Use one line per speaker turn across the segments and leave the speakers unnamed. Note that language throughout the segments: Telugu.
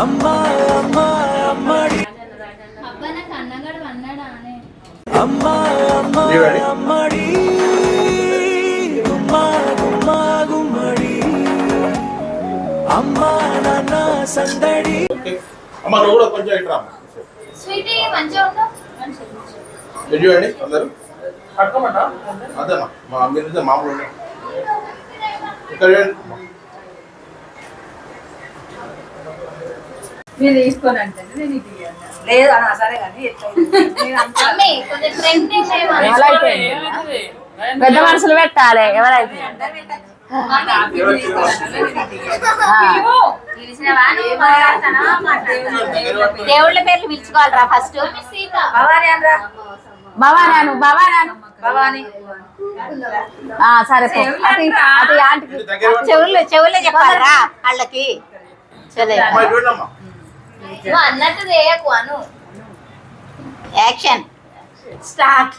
అమ్మా అమ్మా అమ్మడి. అమ్మా అమ్మా
You ready?
అమ్మడి. గుమ్మా గుమ్మా గుమ్మడి. అమ్మా నాన్న సందడి.
అమ్మ నువ్వు కూడా కొంచెం ఇటు రా.
స్వీటీ మంచిగా
చూడండి అందరూ. మా మీరు మామూలు ఉన్నాయి. ఇక్కడ
తీసుకోని అంటే నేను ఇది.
లేదు అన్న సరే కానీ
పెద్ద మనుషులు పెట్టాలి ఎవరైతే.
దేవుళ్ళ పేర్లు పిలుచుకోవాలరా ఫస్ట్
భవాని అనరా.
భవానాను భవానాను
భవాని
ఆ, సరే పో. అతి అతి ఆంటీకి.
చెవులు చెవులే చెప్పాలరా వాళ్ళకి.
నువ్వు అన్నట్టు చేయకు అను.
యాక్షన్. స్టార్ట్.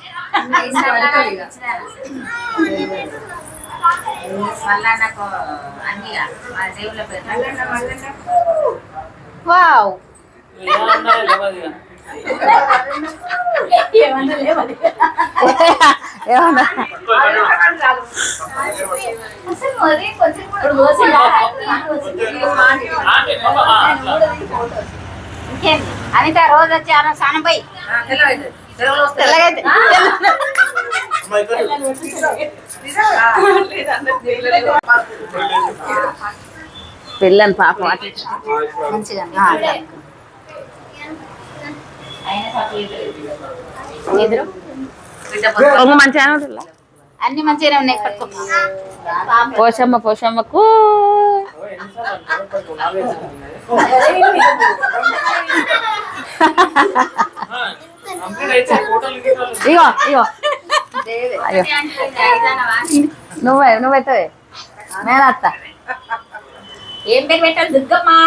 మళ్ళా నాకు అన్ని మా దేవుళ్ళ పేరు.
వావ్.
ఏమన్నా?
కొంచెం కూడా?
ఇంకేంటి? అనిత రోజు వచ్చి అన్న స్నానం పోయి.
పిల్లని పాపం
మంచిగా
మంచిగా
అన్ని మంచిగానే ఉన్నాయి పట్టుకో.
పోషమ్మ పోషమ్మకు ఇగో ఇగో. అయ్యో. నువ్వే నువ్వైతే నేనత్త
ఏం పేరు పెట్టాలి? దుర్గమ్మా.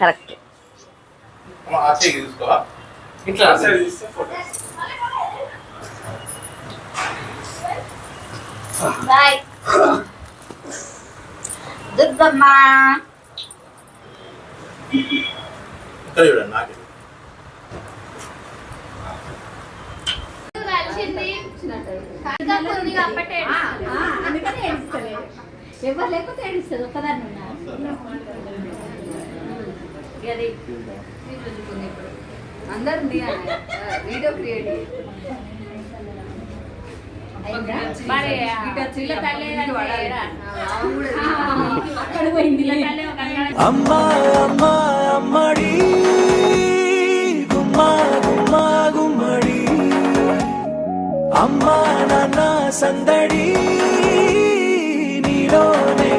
కరెక్ట్.
ఇట్లా.
బాయ్
దుర్గమ్మా
ఎవరు లేకపోతే ఏడుస్తుంది ఒక్కదాన్ని
అందరు వీడియో క్రియేట్
మరి చిల్ల తల్లి అక్కడ పోయింది
అమ్మా అమ్మా అమ్మడి. గుమ్మా గుమ్మా గుమ్మడి. అమ్మా నాన్న సందడి. నీలోనే